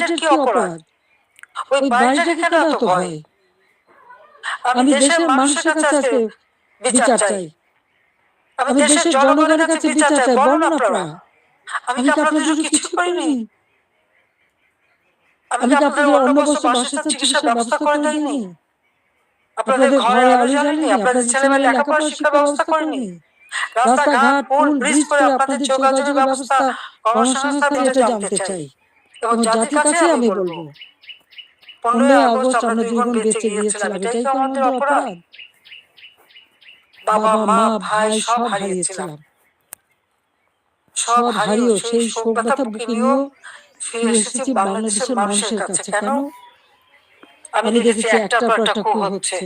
বাড়িটার কি অপরাধ? ওই বাড়িটাকে কেন এত ভয়? আমি দেশের মানুষের কাছে আজকে বিচার চাই। আমি দেশের জনগণের কাছে বিচার চাই। বলুন আপনারা। আমি আপনাদের জন্য কিছু করিনি? আমি কি আপনাদের অন্য বস্তু বাসস্থান চিকিৎসার ব্যবস্থা করে দেয়নি? আপনাদের ঘরে আলো জ্বালেনি আপনাদের ছেলেমেয়ে লেখাপড়া শিক্ষার ব্যবস্থা করেনি। রাস্তাঘাট পুল ব্রিজ করে আপনাদের যোগাযোগের ব্যবস্থা কর্মসংস্থান জানতে চাই এবং জাতির কাছে আমি বলব। পনেরোই আগস্ট আমরা দুই বোন বেঁচে গিয়েছিলাম। এটাই তো আমাদের অপরাধ। বাবা মা ভাই সব হারিয়েছিলাম। সব হারিয়েও সেই শোক ব্যথা বুকে নিয়েও ফিরে এসেছি বাংলাদেশের মানুষের কাছে। কেন? আমি দেখেছি একটার পর একটা কু হচ্ছে।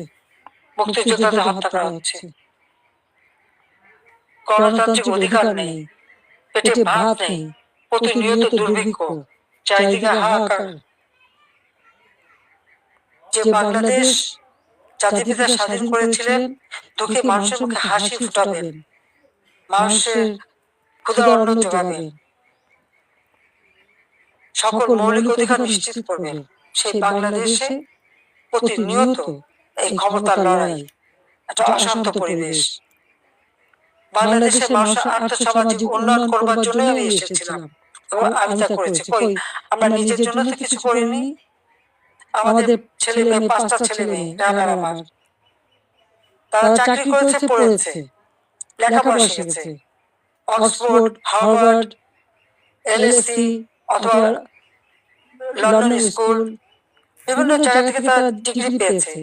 মুক্তিযোদ্ধাদের হত্যা করা হচ্ছে। গণতান্ত্রিক অধিকার নেই। পেটে ভাত নেই। প্রতিনিয়ত দুর্ভিক্ষ। চারিদিকে হাহাকার। যে বাংলাদেশ জাতিপিতা স্বাধীন করেছিলেন দুঃখে মানুষের মুখে হাসি ফুটাবেন মানুষের ক্ষুধার অন্ন যোগাবেন। সকল মৌলিক অধিকার নিশ্চিত করবেন। সেই বাংলাদেশে প্রতিনিয়ত এই ক্ষমতার লড়াই একটা অশান্ত পরিবেশ। বাংলাদেশের মানুষ আর্থসামাজিক উন্নয়ন করবার জন্য আমি এসেছিলাম। আমি তা করেছি কই? আমরা নিজের জন্য তো কিছু করিনি। আমাদের ছেলে মেয়ে পাঁচটা ছেলে মেয়ে রানার আমার তারা চাকরি করেছে পড়েছে। লেখাপড়া শিখেছে। অক্সফোর্ড হার্ভার্ড এলএসসি অথবা লন্ডন স্কুল বিভিন্ন জায়গা থেকে তারা ডিগ্রি পেয়েছে।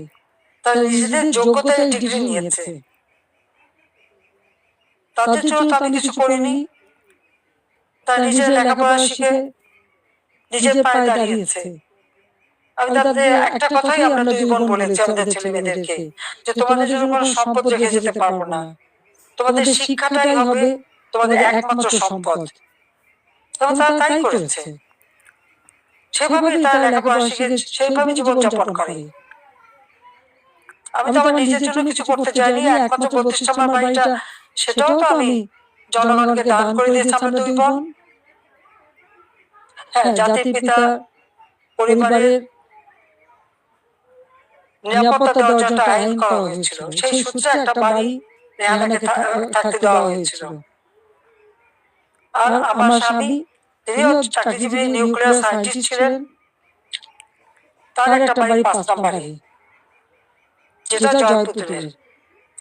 তারা নিজেদের যোগ্যতায় ডিগ্রি নিয়েছে। তাদের জন্য তো আমি কিছু করিনি। তারা নিজের লেখাপড়া শিখে নিজের পায়ে দাঁড়িয়েছে। একটা কথাই আমরা দুই বোন বলেছি আমাদের ছেলে মেয়েদেরকে যে তোমাদের জন্য কোনো সম্পদ রেখে যেতে পারব না। তোমাদের শিক্ষাটাই হবে তোমাদের একমাত্র সম্পদ। এবং তারা তাই করেছে। সেভাবে তারা লেখাপড়া শিখে সেইভাবে জীবন যাপন করে। আমি তো আমার নিজের জন্য কিছু করতে চাইনি। একমাত্র প্রতিষ্ঠা আমার বাড়িটা সেটাও তো আমি জনগণকে দান করে দিয়েছি। আমরা দুই বোন হ্যাঁ জাতির পিতা পরিবারের নিরাপত্তা দেওয়ার জন্য একটা আইন করা হয়েছিল। সেই সূত্রে একটা বাড়ি রেহানাকে থাকতে দেওয়া হয়েছিল। আর আমার স্বামী তিনিও চাকরিজীবী নিউক্লিয়ার সায়েন্টিস্ট ছিলেন তার একটা বাড়ি পাঁচ নম্বরে যেটা জয়পুরের।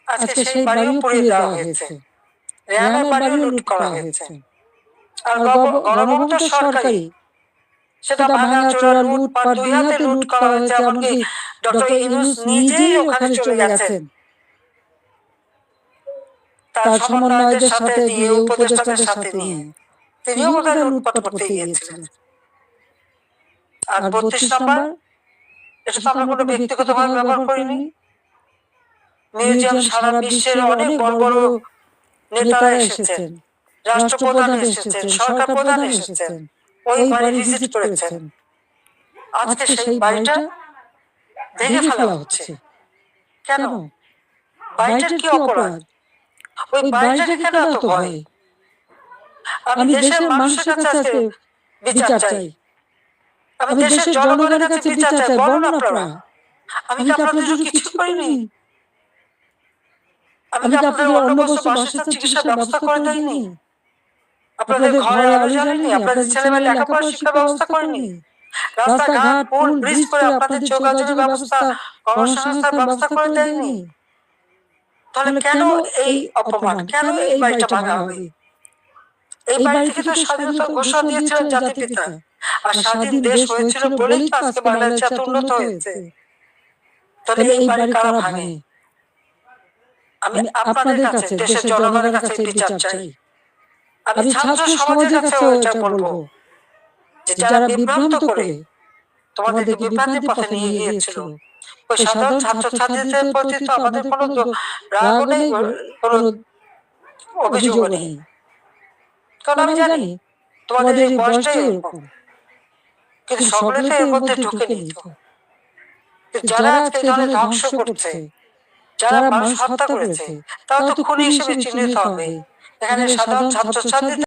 আজকে সেই বাড়িও পুড়িয়ে দেওয়া হয়েছে। রেহানার বাড়িও লুট করা হয়েছে। আর গণভবনটা সরকারি। সেটা ভাঙা চোরা লুট পাট দুই হাতে লুট করা হয়েছে এমনকি ডক্টর ইউনুস নিজেই ওখানে চলে গেছেন। তার সমন্বয়দের সাথে দিয়ে উপদেষ্টাদের সাথে নিয়ে তিনিও ওখানে লুটপাট করতে গিয়েছিলেন। আর বত্রিশ নাম্বার? এটা তো আমরা কোনো ব্যক্তিগতভাবে ব্যবহার করিনি। মিউজিয়াম সারা বিশ্বের অনেক বড় বড় নেতারা এসেছেন রাষ্ট্রপ্রধান এসেছেন সরকার প্রধান এসেছেন। ওই বাড়ি ভিজিট করেছেন। আজকে সেই বাড়িটা ভেঙে ফেলা হচ্ছে। কেন? বাড়িটার কি অপরাধ? ওই বাড়িটাকে কেন এত ভয়? আমি দেশের মানুষের কাছে বিচার চাই। আমি দেশের জনগণের কাছে বিচার চাই। বলুন আপনারা। আমি কি আপনাদের জন্য কিছু করিনি? আমি কি আপনাদের অন্য বস্তু বাসস্থান চিকিৎসার ব্যবস্থা করে দেয়নি আপনাদের ঘরে আলো জ্বালেনি আপনাদের ছেলেমেয়ে লেখাপড়া শিক্ষার ব্যবস্থা করেনি। রাস্তাঘাট পুল ব্রিজ করে আপনাদের যোগাযোগের ব্যবস্থা ব্যবস্থা করে দেয়নি। তাহলে কেন এই অপমান? কেন এই বাড়িটা ভাঙা হবে? এই বাড়ি থেকে তো স্বাধীনতা ঘোষণা দিয়েছিলেন জাতির পিতা। আর স্বাধীন দেশ হয়েছিল বলেই তো আজকে বাংলাদেশ এত উন্নত হয়েছে। তাহলে এই বাড়ি কারা ভাঙে? আমি আপনাদের কাছে দেশের জনগণের কাছে বিচার চাই আমি ছাত্র সমাজের কাছে এটা বলব যারা বিভ্রান্ত করে তোমাদেরকে বিভ্রান্তির পথে নিয়ে গিয়েছিল। ওই সাধারণ ছাত্র ছাত্রীদের প্রতি তো আমাদের কোনো রাগ নেই কোনো অভিযোগ নেই। কারণ আমি জানি তোমাদের এই বয়সটাই এরকম। কিন্তু সকলে তো এর মধ্যে ঢুকে নিত যারা আজকে ধরনের ধ্বংস করছে যারা মানুষ হত্যা করেছে তারা তো খুনি হিসেবে চিহ্নিত হবে। এখানে সাধারণ ছাত্র ছাত্রী